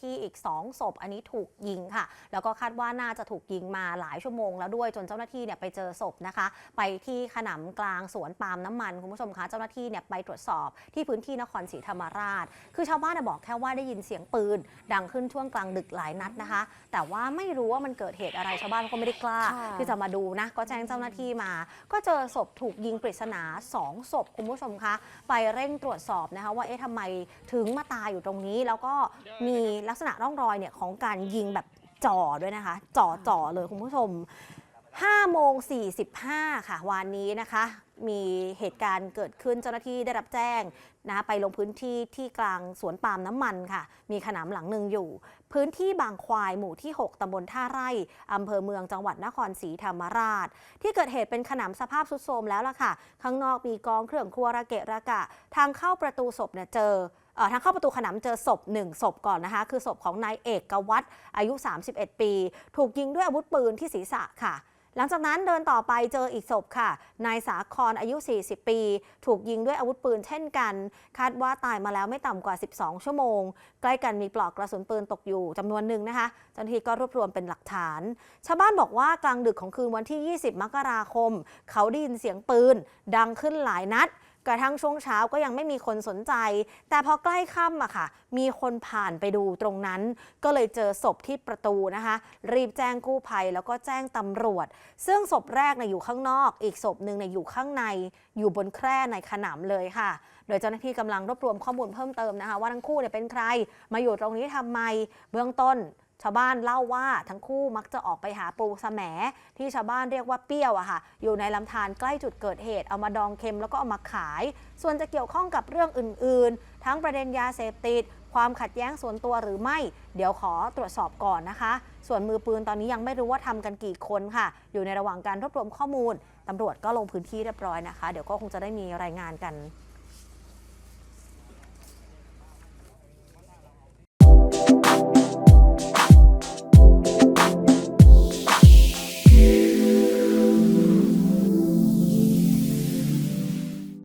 ที่อีก 2 ศพ อันนี้ถูกยิงค่ะ แล้วก็คาดว่าน่าจะถูกยิงมาหลายชั่วโมงแล้วด้วยจนเจ้าหน้าที่เนี่ยไปเจอศพนะคะ ไปที่ขนำกลางสวนปาล์มน้ำมันคุณผู้ชมคะเจ้าหน้าที่เนี่ยไปตรวจสอบที่พื้นที่นครศรีธรรมราช คือชาวบ้านน่ะบอกแค่ว่าได้ยินเสียงปืน ดังขึ้นช่วงกลางดึกหลายนัดนะคะ แต่ว่าไม่รู้ว่ามันเกิดเหตุอะไรชาวบ้านก็ไม่ได้กล้าค่ะที่จะมาดูนะก็แจ้งเจ้าหน้าที่มา ก็เจอศพถูกยิงปริศนาสองศพคุณผู้ชมคะไปเร่งตรวจสอบนะคะว่าเอ๊ะทำไมถึงมาตายอยู่ตรงนี้แล้วก็มีลักษณะร่องรอยเนี่ยของการยิงแบบจ่อด้วยนะคะ จ่อจ่อเลยคุณผู้ชม5โมง45 ค่ะวันนี้นะคะ มีเหตุการณ์เกิดขึ้นเจ้าหน้าที่ได้รับแจ้งนะไปลงพื้นที่ที่กลางสวนปาล์มน้ำมันค่ะ มีขนำหลังหนึ่งอยู่ พื้นที่บางควายหมู่ที่ 6ตำบลท่าไร่อำเภอเมืองจังหวัดนครศรีธรรมราช ที่เกิดเหตุเป็นขนำสภาพสุดโทรมแล้วล่ะค่ะ ข้างนอกมีกองเครื่องครัวระเกะระกะ ทางเข้าประตูศพเนี่ยเจอ ทางเข้าประตูขนำเจอศพหนึ่งศพก่อนนะคะ คือศพของนายเอกวัตรอายุ 31 ปี ถูกยิงด้วยอาวุธปืนที่ศีรษะค่ะหลังจากนั้นเดินต่อไปเจออีกศพค่ะ นายสาครอายุ 40 ปี ถูกยิงด้วยอาวุธปืนเช่นกัน คาดว่าตายมาแล้วไม่ต่ำกว่า 12 ชั่วโมง ใกล้กันมีปลอกกระสุนปืนตกอยู่จำนวนหนึ่งนะคะเจ้าหน้าที่ก็รวบรวมเป็นหลักฐาน ชาวบ้านบอกว่ากลางดึกของคืนวันที่ 20 มกราคม เขาได้ยินเสียงปืน ดังขึ้นหลายนัด กระทั่งช่วงเช้าก็ยังไม่มีคนสนใจ แต่พอใกล้ค่ำอะค่ะ มีคนผ่านไปดูตรงนั้น ก็เลยเจอศพที่ประตูนะคะ รีบแจ้งกู้ภัยแล้วก็แจ้งตำรวจ ซึ่งศพแรกเนี่ยอยู่ข้างนอก อีกศพหนึ่งเนี่ยอยู่ข้างใน อยู่บนแคร่ในขนำเลยค่ะ โดยเจ้าหน้าที่กำลังรวบรวมข้อมูลเพิ่มเติมนะคะ ว่าทั้งคู่เนี่ยเป็นใคร มาอยู่ตรงนี้ทำไม เบื้องต้น ชาวบ้านเล่าว่าทั้งคู่มักจะออกไปหาปูสแหมที่ชาวบ้านเรียกว่าเปรี้ยวอะค่ะ อยู่ในลำธารใกล้จุดเกิดเหตุเอามาดองเค็มแล้วก็เอามาขาย ส่วนจะเกี่ยวข้องกับเรื่องอื่นๆ ทั้งประเด็นยาเสพติด ความขัดแย้งส่วนตัวหรือไม่ เดี๋ยวขอตรวจสอบก่อนนะคะ ส่วนมือปืนตอนนี้ยังไม่รู้ว่าทำกันกี่คนค่ะ อยู่ในระหว่างการรวบรวมข้อมูลตำรวจก็ลงพื้นที่เรียบร้อยนะคะ เดี๋ยวก็คงจะได้มีรายงานกัน